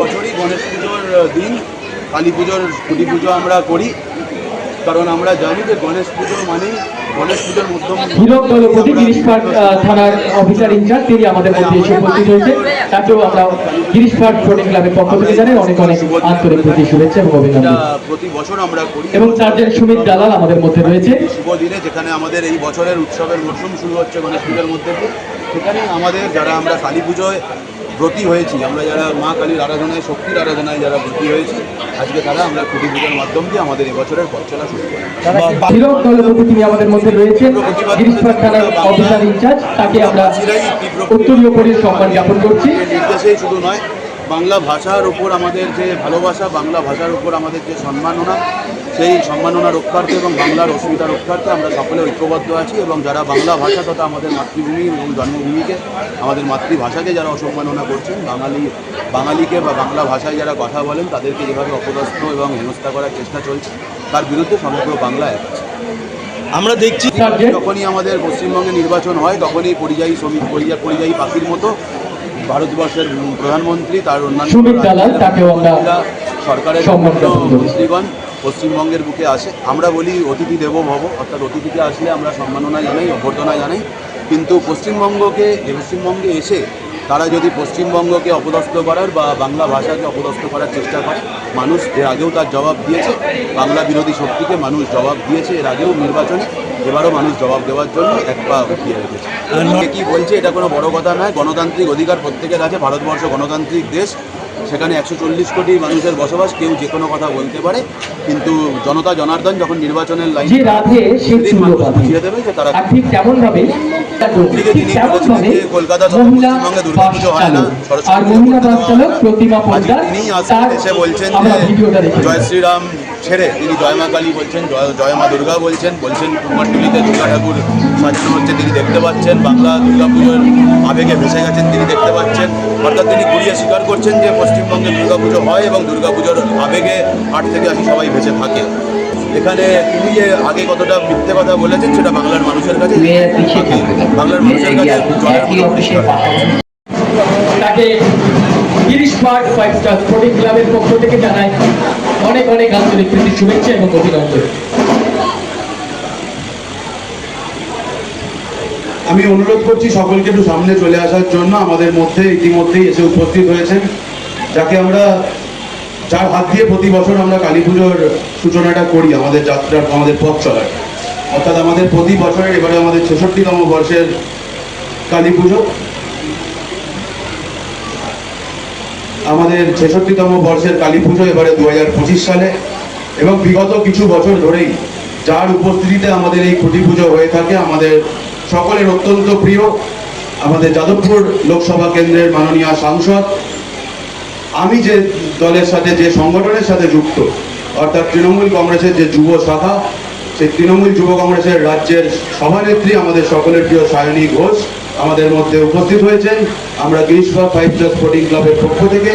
বছরই গণেশ পুজোর দিন কালী পুজোর খুঁটি পুজো আমরা করি। কারণ আমরা জানি যে গণেশ পুজো মানেই গণেশ পুজোর মধ্যম হীরক দলপতি গিরিশপাট থানার অফিসার ইনচার্জ তিনি আমাদের মধ্যে এসে উপস্থিত হয়েছে তাকেও আমরা গিরিশপাট ক্লাবের পক্ষ থেকে জানাই অনেক অনেক আন্তরিক প্রতি শুভেচ্ছা এবং অভিনন্দন। প্রতি বছর আমরা করি। এবং সার্জেন্ট সুমিত দালাল আমাদের মধ্যে রয়েছে। শুভ দিনে যেখানে আমাদের এই বছরের উৎসবের মরশুম শুরু হচ্ছে গণেশ পুজোর মধ্যে। সেখানে আমাদের যারা আমরা কালী পুজোয় ব্রতী হয়েছি। আমরা যারা মা কালীর আরাধনায় শক্তির আরাধনায় যারা ব্রতী হয়েছি আজকে তারা আমরা কুটি পুজোর মাধ্যম দিয়ে আমাদের এবছরের পথ চলা শুরু করি তিনি আমাদের মধ্যে রয়েছে গিরিশপাট অফিসার ইনচার্জ তাকে আমরা উত্তরীয় করে সম্মান জ্ঞাপন করছি। নির্দেশেই শুধু নয় বাংলা ভাষার উপর আমাদের যে ভালোবাসা বাংলা ভাষার উপর আমাদের যে সম্মাননা সেই সম্মাননা রক্ষার্থে এবং বাংলার অসুবিধা রক্ষার্থে আমরা সকলে ঐক্যবদ্ধ আছি এবং যারা বাংলা ভাষা তথা আমাদের মাতৃভূমি এবং জন্মভূমিকে আমাদের মাতৃভাষাকে যারা অসম্মাননা করছেন বাঙালি বাঙালিকে বা বাংলা ভাষায় যারা কথা বলেন তাদেরকে যেভাবে অপদস্থ এবং হেনস্থা করার চেষ্টা চলছে তার বিরুদ্ধে সমগ্র বাংলা এক আছে আমরা দেখছি সার্জেন্ট যখনই আমাদের পশ্চিমবঙ্গে নির্বাচন হয় তখনই পরিযায়ী শ্রমিক পরিযায়ী পাখির মতো ভারতবর্ষের প্রধানমন্ত্রী তার অন্যান্য সরকারের। মন্ত্রীগণ পশ্চিমবঙ্গের বুকে আসে আমরা বলি অতিথি দেব ভব অর্থাৎ অতিথিকে আসলে আমরা সম্মাননা জানাই অভ্যর্থনা জানাই কিন্তু পশ্চিমবঙ্গকে পশ্চিমবঙ্গে এসে তারা যদি পশ্চিমবঙ্গকে অপদস্থ করার বা বাংলা ভাষাকে অপদস্থ করার চেষ্টা করে মানুষ এর আগেও তার জবাব দিয়েছে। বাংলা বিরোধী শক্তিকে মানুষ জবাব দিয়েছে এর আগেও নির্বাচনে। এবারও মানুষ জবাব দেওয়ার জন্য এক পা উঠিয়ে রেখেছে। কে কি বলছে এটা কোনো বড় কথা নয়। গণতান্ত্রিক অধিকার প্রত্যেকের আছে। ভারতবর্ষ গণতান্ত্রিক দেশ। সেখানে একশো চল্লিশ কোটি মানুষের বসবাস। কেউ যে কোনো কথা বলতে পারে। কিন্তু জনতা জনার্দন যখন নির্বাচনের লাইন বুঝিয়ে দেবে যে তারা ঠিক তেমন ভাবে ঠিক ঠিক তেমন ভাবে কলকাতা তথা মহিলা বাস হয় না, চালক আর মহিলা বাস চালক প্রতিমা আজকে পোদ্দার তিনিই আসেন তার এসে বলছেন আমরা যে ভিডিওটা দেখে জয় শ্রীরাম ছেড়ে তিনি জয় মা কালী বলছেন জয় জয় মা দুর্গা বলছেন বলছেন কুমারটুলিতে দুর্গা ঠাকুর সাজানো হচ্ছে তিনি দেখতে পাচ্ছেন বাংলা দুর্গাপুজোর আবেগে ভেসে গেছেন তিনি দেখতে পাচ্ছেন। অর্থাৎ তিনি ঘুরিয়ে স্বীকার করছেন যে পশ্চিমবঙ্গে দুর্গাপুজো হয় এবং দুর্গাপুজোর আবেগে আট থেকে আশি সবাই ভেসে থাকে। এখানে তিনি যে আগে কতটা মিথ্যে কথা বলেছেন সেটা বাংলার মানুষের কাছে বাংলার মানুষের কাছে তাকে Girish park five star sporting ক্লাবের পক্ষ থেকে জানাই অনেক অনেক আন্তরিক প্রীতি শুভেচ্ছা এবং অভিনন্দন। আমি অনুরোধ করছি সকলকে একটু সামনে চলে আসার জন্য আমাদের মধ্যে ইতিমধ্যেই এসে উপস্থিত হয়েছেন, যাকে আমরা যার হাত দিয়ে প্রতি বছর আমরা কালী পুজোর সূচনাটা করি আমাদের যাত্রার আমাদের পথ চলার। অর্থাৎ আমাদের প্রতি বছরের, এবারে আমাদের ছেষট্টিতম বর্ষের কালী পুজো। আমাদের ছেষট্টিতম বর্ষের কালী পুজো এবারে দু হাজার পঁচিশ সালে এবং বিগত কিছু বছর ধরেই যার উপস্থিতিতে আমাদের এই খুঁটি পুজো হয়ে থাকে, আমাদের সকলের অত্যন্ত প্রিয়, আমাদের যাদবপুর লোকসভা কেন্দ্রের মাননীয় সাংসদ। আমি যে দলের সাথে, যে সংগঠনের সাথে যুক্ত, অর্থাৎ তৃণমূল কংগ্রেসের যে যুব শাখা, সেই তৃণমূল যুব কংগ্রেসের রাজ্যের সভানেত্রী আমাদের সকলের প্রিয় সায়নী ঘোষ আমাদের মধ্যে উপস্থিত হয়েছেন। আমরা গিরিশবাগ ফাইভ স্টার স্পোর্টিং ক্লাবের পক্ষ থেকে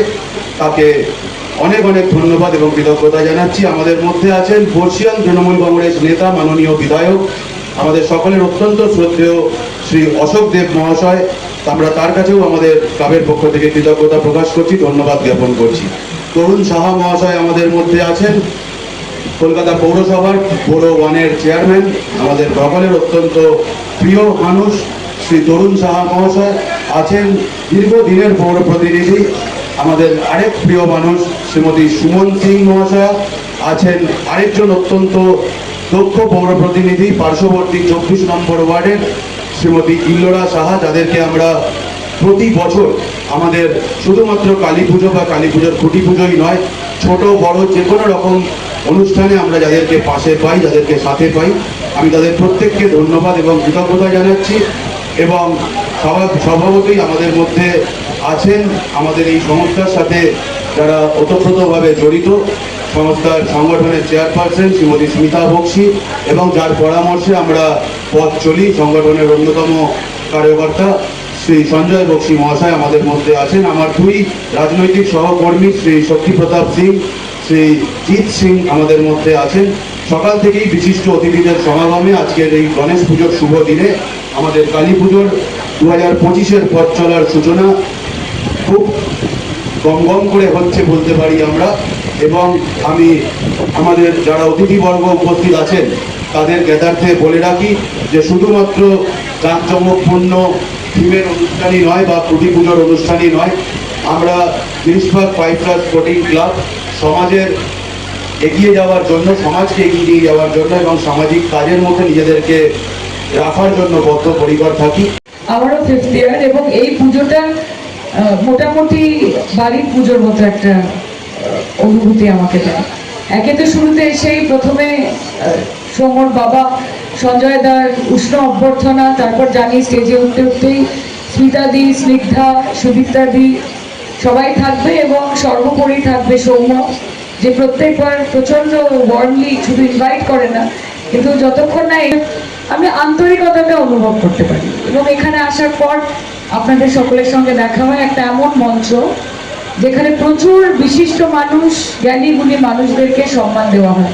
তাকে অনেক অনেক ধন্যবাদ এবং কৃতজ্ঞতা জানাচ্ছি। আমাদের মধ্যে আছেন বর্ষিয়ান তৃণমূল কংগ্রেস নেতা, মাননীয় বিধায়ক, আমাদের সকলের অত্যন্ত শ্রদ্ধেয় শ্রী অশোক দেব মহাশয়। আমরা তার কাছেও আমাদের ক্লাবের পক্ষ থেকে কৃতজ্ঞতা প্রকাশ করছি, ধন্যবাদ জ্ঞাপন করছি। তরুণ সাহা মহাশয় আমাদের মধ্যে আছেন। কলকাতা পৌরসভার পৌর ওয়ানের চেয়ারম্যান, আমাদের সকলের অত্যন্ত প্রিয় মানুষ। শ্রী তরুণ সাহা মহাশয় আছেন দীর্ঘদিনের পৌর প্রতিনিধি। আমাদের আরেক প্রিয় মানুষ শ্রীমতী সুমন সিং মহাশয় আছেন আরেকজন অত্যন্ত দক্ষ পৌর প্রতিনিধি, পার্শ্ববর্তী চব্বিশ নম্বর ওয়ার্ডের শ্রীমতী ইল্লোরা সাহা, যাদেরকে আমরা প্রতি বছর আমাদের শুধুমাত্র কালী পুজো বা কালী পুজোর খুঁটি পুজোই নয়, ছোট, বড় যে কোনো রকম অনুষ্ঠানে আমরা যাদেরকে পাশে পাই, যাদেরকে সাথে পাই। আমি তাদের প্রত্যেককে ধন্যবাদ এবং কৃতজ্ঞতা জানাচ্ছি। এবং স্বভাব স্বভাবতই আমাদের মধ্যে আছেন। আমাদের এই সংস্থার সাথে যারা ওতপ্রোতভাবে জড়িত, সংস্থার সংগঠনের চেয়ারপারসন শ্রীমতী স্মিতা বক্সি এবং যার পরামর্শে আমরা পথ চলি, সংগঠনের অন্যতম কার্যকর্তা শ্রী সঞ্জয় বক্সি মহাশয় আমাদের মধ্যে আছেন। আমার দুই রাজনৈতিক সহকর্মী শ্রী শক্তি প্রতাপ সিং, শ্রী জিৎ সিং আমাদের মধ্যে আছেন। সকাল থেকেই বিশিষ্ট অতিথিদের সমাগমে আজকের এই গণেশ পুজোর শুভ দিনে আমাদের কালী পুজোর দু হাজার পঁচিশের পথ চলার সূচনা খুব গম গম করে হচ্ছে বলতে পারি আমরা। এবং আমি, আমাদের যারা অতিথিবর্গ উপস্থিত আছেন, তাদের জ্ঞাতার্থে বলে রাখি যে শুধুমাত্র জাঁকজমকপূর্ণ থিমের অনুষ্ঠানই নয় বা কুটি পুজোর অনুষ্ঠানই নয়, আমরা Girishbagh five class sporting club সমাজের এগিয়ে যাওয়ার জন্য, সমাজকে এগিয়ে যাওয়ার জন্য এবং সামাজিক কাজের মধ্যে নিজেদেরকে রাখার জন্য বদ্ধপরিকর থাকি। আমারও ফিফথ ইয়ার এবং এই পুজোটা মোটামুটি বাড়ির পুজোর মতো একটা অনুভূতি আমাকে দেয়। একে তো শুরুতে এসেই প্রথমে সৌমর বাবা, সঞ্জয় দার উষ্ণ অভ্যর্থনা, তারপর জানি স্টেজে উঠতে উঠতেই স্মিতাদি স্নিগ্ধা সুদীপ্তাদি সবাই থাকবে এবং সর্বোপরি থাকবে সৌম্য, যে প্রত্যেকবার প্রচণ্ড ওয়ার্মলি শুধু ইনভাইট করে না, কিন্তু যতক্ষণ না এ- আমি আন্তরিকতাটা অনুভব করতে পারি। এবং এখানে আসার পর আপনাদের সকলের সঙ্গে দেখা হয় একটা এমন মঞ্চ যেখানে প্রচুর বিশিষ্ট মানুষ জ্ঞানী গুণী মানুষদেরকে সম্মান দেওয়া হয়।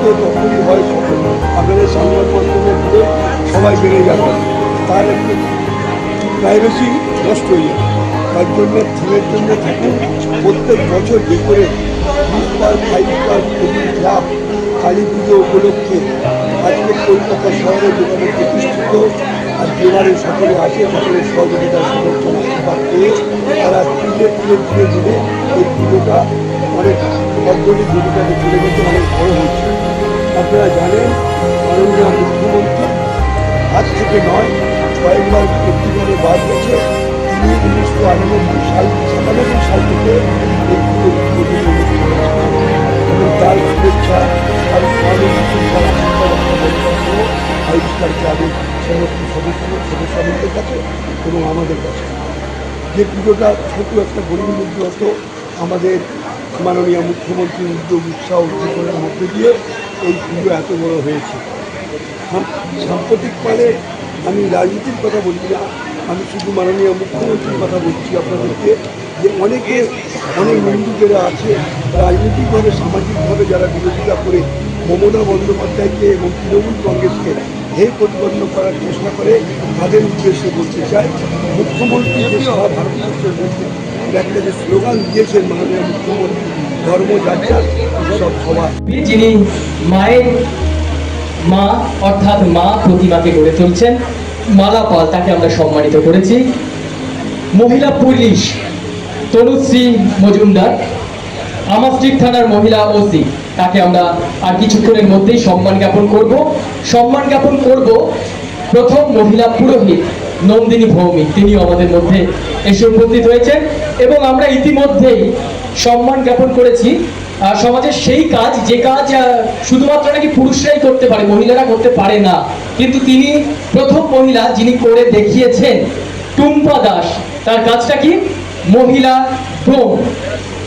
তো তখনই হয় আপনাদের সংবাদ মাধ্যমে করে সবাই বেড়ে যাবে। তার একটু প্রাইভেসি নষ্ট হয়ে যাবে। তার জন্য থিমের জন্য থাকুন প্রত্যেক বছর যে করে five star club Kali Puja উপলক্ষে আজকে কলকাতা শহরে যেখানে প্রতিষ্ঠিত, আর যেবারে সকলে আসে, সকলের সহযোগিতা, সমর্থন, আশীর্বাদ পেয়ে তারা ধীরে ধীরে ধীরে ধীরে এই পুজোটা অনেক অর্জনের ভূমিকাতে চলে গেছে অনেক বড় হচ্ছে আপনারা জানেন মাননীয় মুখ্যমন্ত্রী, আজ থেকে নয় কয়েকবার কেন্দ্রীয় বাদ গেছে, তিনি উনিশশো আটানব্বই সাল, সাতানব্বই সাল থেকে। এবং তার শুভেচ্ছা সহানুভূতি তার ক্লাবের সমস্ত সদস্য সদস্যদের কাছে এবং আমাদের কাছে যে পুজোটা ছোট একটা মধ্যে হতো আমাদের মাননীয় মুখ্যমন্ত্রীর উদ্যোগ, উৎসাহ, উদ্দীপনার মধ্যে দিয়ে এই পুজো এত বড় হয়েছে। সাম- সাম্প্রতিককালে আমি রাজনীতির কথা বলছি না আমি শুধু মাননীয় মুখ্যমন্ত্রীর কথা বলছি আপনাদেরকে, যে অনেকে, অনেক হিন্দু যারা আছে, রাজনৈতিকভাবে, সামাজিকভাবে যারা বিরোধিতা করে, মমতা বন্দ্যোপাধ্যায়কে এবং তৃণমূল কংগ্রেসকে হে প্রতিপন্ন করার চেষ্টা করে, তাদের উদ্দেশ্যে বলতে চাই, মুখ্যমন্ত্রী যে সারা ভারতবর্ষের মধ্যে, একটা যে স্লোগান দিয়েছেন মাননীয় মুখ্যমন্ত্রী ধর্ম যাত্রা যিনি মায়ের মা, অর্থাৎ মা প্রতিমাকে গড়ে তুলছেন, মালা পাল তাকে আমরা সম্মানিত করেছি। মহিলা পুলিশ, তনুশ্রী মজুমদার আমাস্ট্রিক থানার মহিলা ওসি, তাকে আমরা আর কিছুক্ষণের মধ্যেই সম্মান জ্ঞাপন করব। সম্মান জ্ঞাপন করব প্রথম মহিলা পুরোহিত নন্দিনী ভৌমিক, তিনিও আমাদের মধ্যে এসে উপস্থিত হয়েছেন। এবং আমরা ইতিমধ্যেই সম্মান জ্ঞাপন করেছি সমাজের সেই কাজ, যে কাজ শুধুমাত্র নাকি পুরুষরাই করতে পারে, মহিলারা করতে পারে না। কিন্তু তিনি প্রথম মহিলা যিনি করে দেখিয়েছেন, টুম্পা দাস, তার কাজটা কি? মহিলা ডোম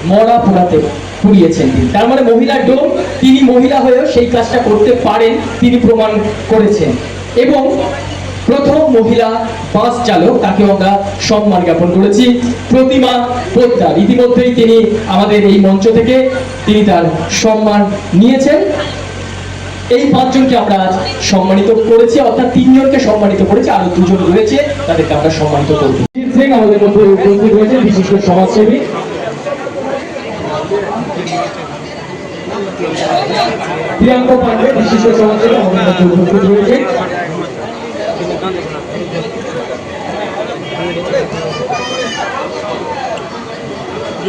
মরা পোড়াতে পুড়িয়েছেন তিনি। তার মানে মহিলা ডোম, তিনি মহিলা হয়েও সেই কাজটা করতে পারেন, তিনি প্রমাণ করেছেন। এবং প্রথম মহিলা বাস চালক, তাকে আমরা সম্মান জ্ঞাপন করেছি। প্রতিমা পোদ্দার। ইতিমধ্যেই তিনি আমাদের এই মঞ্চ থেকে তিনি তার সম্মান নিয়েছেন। এই পাঁচজনকে আমরা সম্মানিত করেছি, অর্থাৎ তিনজনকে সম্মানিত করেছি আরও দুজন রয়েছে, তাদেরকে আমরা সম্মানিত করব। আমাদের মধ্যে উপস্থিত হয়েছে বিশিষ্ট সমাজসেবী। প্রিয়াঙ্ক পান্ডে, বিশিষ্ট সমাজসেবী, আমাদের মধ্যে উপস্থিত রয়েছে